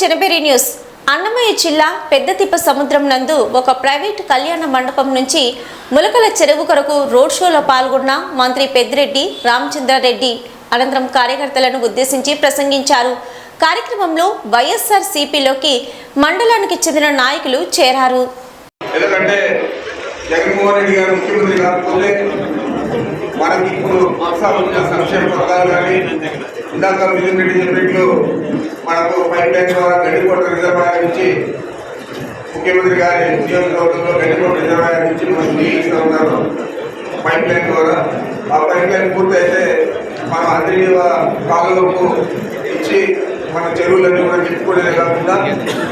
జనబెరి news. Annamayya జిల్లా పెద్దతిప్ప సముద్రం నందు ఒక ప్రైవేట్ కళ్యాణ మండపం నుంచి ములకల చెరువు కొరకు రోడ్ షోలో పాల్గొన్న మంత్రి పెద్దిరెడ్డి రామచంద్రారెడ్డి అనంతరం కార్యకర్తలను ఉద్దేశించి ప్రసంగించారు. కార్యక్రమంలో వైఎస్ఆర్ సిపిలోకి మండలానికి చెందిన నాయకులు చేరారు. ఎందుకంటే జగన్మోహన్ రెడ్డి గారు ముఖ్యమంత్రి మనకి ఇప్పుడు కొనసాగుతున్న సంక్షేమ పథకాలు కానీ ఇందాక మిథున్ రెడ్డి చెప్పినట్లు మనకు పైప్ లైన్ ద్వారా గడ్డికోట రిజర్వాయర్ నుంచి ముఖ్యమంత్రి గారి నియోజకవర్గంలో గడ్డికోట రిజర్వాయర్ నుంచి మనం నీళ్ళు ఇస్తూ ఉన్నారు పైప్ లైన్ ద్వారా. ఆ పైప్ లైన్ పూర్తయితే మనం అందరి కాలువకు ఇచ్చి మన చెరువులన్నీ కూడా చెప్పుకునేదే కాకుండా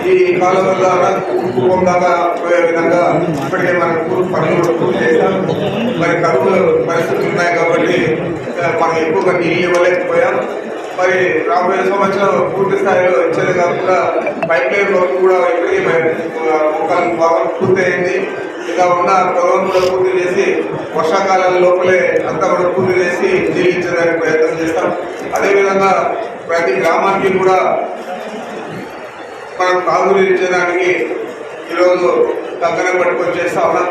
ఈ కాలువ ద్వారా కుటుంబం దాకా పోయే విధంగా ఇప్పటికే మన పనులు పూర్తి చేస్తాం మరి కరువు పరిస్థితులు మనం ఎక్కువగా నీళ్ళు ఇవ్వలేకపోయాం. మరి రాబోయే సంవత్సరం పూర్తి స్థాయిలో ఇచ్చేది కాకుండా పైప్ లైన్ వరకు కూడా ఇప్పటికీ మరి, పూర్తి ఒక భాగం పూర్తయింది. ఉన్న పొలం కూడా పూర్తి చేసి వర్షాకాలం లోపలే అంతా కూడా పూర్తి చేసి జీవించడానికి ప్రయత్నం చేస్తాం. అదేవిధంగా ప్రతి గ్రామానికి కూడా మనం తాగునీరు ఇచ్చేదానికి ఈరోజు దగ్గర పట్టుకొని చేస్తా ఉన్నాం.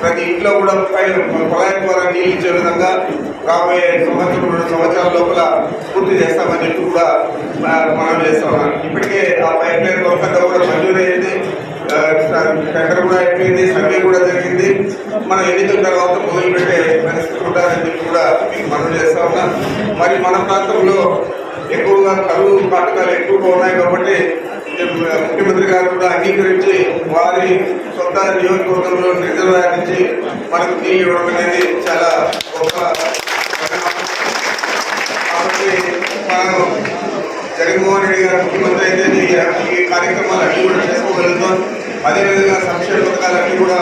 ప్రతి ఇంట్లో కూడా పైన కుళాయి ద్వారా నీళ్ళు ఇచ్చే విధంగా రాబోయే సంవత్సరం రెండు సంవత్సరాల లోపల పూర్తి చేస్తామని చెప్పి కూడా మనం చేస్తున్నాం ఇప్పటికే ఆ పైప్ లైన్ వర్క్ కూడా మంజూరు అయింది. టెండర్ కూడా అయిపోయింది సర్వే కూడా జరిగింది. మనం ఎన్నికల తర్వాత మొదలుపెట్టే పరిస్థితి ఉండాలని చెప్పి కూడా మీకు మనం చేస్తా ఉన్నాం. మరి మన ప్రాంతంలో ఎక్కువగా కరువు పట్టకాలు ఎక్కువగా ఉన్నాయి కాబట్టి ముఖ్యమంత్రి గారు కూడా అంగీకరించి వారి సొంత నియోజకవర్గంలో నిధులు రాయించి మనకు నీళ్ళు ఇవ్వడం అనేది చాలా గొప్ప పరిణామం. కాబట్టి మనం జగన్మోహన్ రెడ్డి గారు ముఖ్యమంత్రి అయితే ఈ- ఈ కార్యక్రమాలు అన్ని కూడా చేసుకోగలుగుతాం అదేవిధంగా సంక్షేమ పథకాలన్నీ కూడా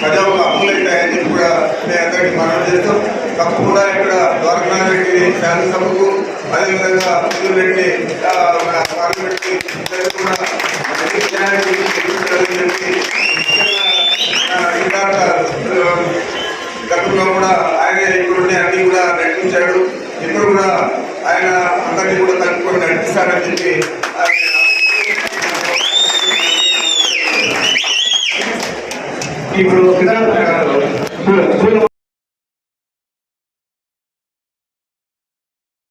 ప్రజలకు అమలవుతాయని చెప్పి కూడా నేను అందరికీ మనం చేస్తాం తప్పకుండా ఇక్కడ ద్వారకానాథ్ రెడ్డి శాసనసభకు అదేవిధంగా మిథున్ రెడ్డి పార్లమెంట్కి కూడా చెప్పి ముఖ్యంగా, ఆ, గతంలో కూడా ఆయన ఇప్పుడున్న అన్ని కూడా నడిపించాడు ఇప్పుడు కూడా ఆయన అందరినీ కూడా కలుపుకొని నడిపిస్తారని చెప్పి ఆయన ఇప్పుడు